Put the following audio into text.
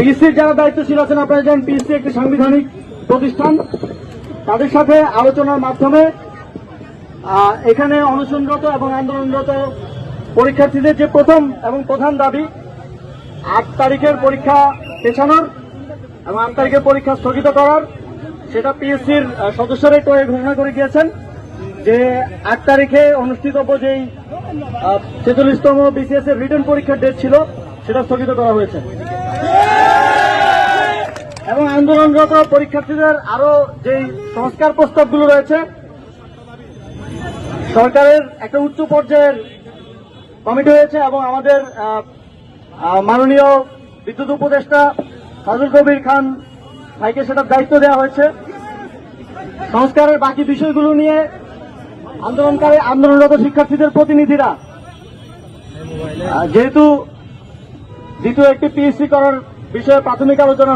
পিএসসির যারা দায়িত্বশীল আছেন আপনারা জানেন পিএসসি একটি সাংবিধানিক প্রতিষ্ঠান। তাদের সাথে আলোচনার মাধ্যমে এখানে অনশনরত এবং আন্দোলনরত পরীক্ষার্থীদের যে প্রথম এবং প্রধান দাবি, আট তারিখের পরীক্ষা পেছানোর এবং আট তারিখের পরীক্ষা স্থগিত করার, সেটা পিএসসির সদস্যরাই তো ঘোষণা করে গিয়েছেন যে আট তারিখে অনুষ্ঠিতব্য যেই ছেচল্লিশতম বিসিএস এর রিটার্ন পরীক্ষার ডেট ছিল, সেটা স্থগিত করা হয়েছে। আন্দোলনরত পরীক্ষার্থীদের আরও যেই সংস্কার প্রস্তাবগুলো রয়েছে, সরকারের একটা উচ্চ পর্যায়ের কমিটি হয়েছে এবং আমাদের মাননীয় বিদ্যুৎ উপদেষ্টা ফাজুল কবির খান ভাইকে সেটার দায়িত্ব দেওয়া হয়েছে। সংস্কারের বাকি বিষয়গুলো নিয়ে আন্দোলনকারী, আন্দোলনরত শিক্ষার্থীদের প্রতিনিধিরা যেহেতু দ্বিতীয় একটি পিএসসি করার বিষয়ে প্রাথমিক আলোচনা